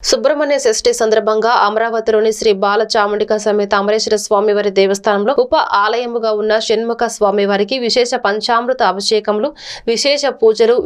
సుబ్రహ్మణ్య షష్ఠి సందర్భంగా అమరావతిలోని శ్రీ బాలచాముండిక సమేత అమరేశ్వర స్వామి వారి దేవస్థానంలో ఉప ఆలయముగా ఉన్న షణ్ముఖ స్వామి వారికి విశేష పంచామృత అభిషేకములు విశేష పూజలు